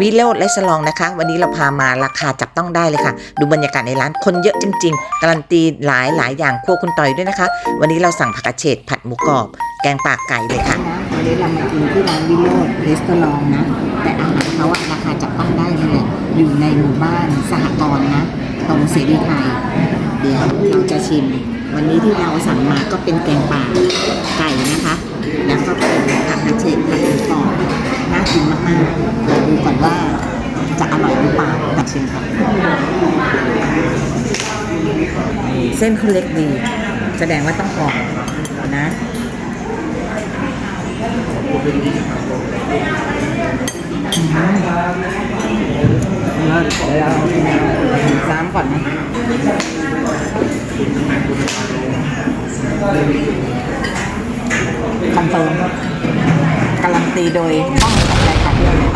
วิโรดและสลองนะคะ วันนี้เราพามาราคาจับต้องได้เลยค่ะ ดูบรรยากาศในร้านคนเยอะจริงๆ การันตีหลายหลายอย่างครัวคุณต่อยด้วยนะคะ วันนี้เราสั่งผักกระเฉดผัดหมูกรอบ แกงปากไก่เลยค่ะ นะวันนี้เรามากินที่ร้านวิโรดรีสตอรองนะ แต่อาหารเขาอะราคาจับต้องได้เลยอยู่ในหมู่บ้านสหกรณ์นะตรงเสรีไทย เดี๋ยวเราจะชิม วันนี้ที่เราสั่งมาก็เป็นแกงป่าไก่นะคะ แล้วก็เป็นผักกระเฉดผัดหมูกรอบน่ากินมากๆ ดูก่อนว่าจะอร่อยหรือเปล่าตัดชิมค่ะเส้นเขาเล็กดี แสดงว่าต้องกรอบนะน้ำก่อนนะคอนเฟิร์มการันตีโดยห้องของรายการเดียวเลย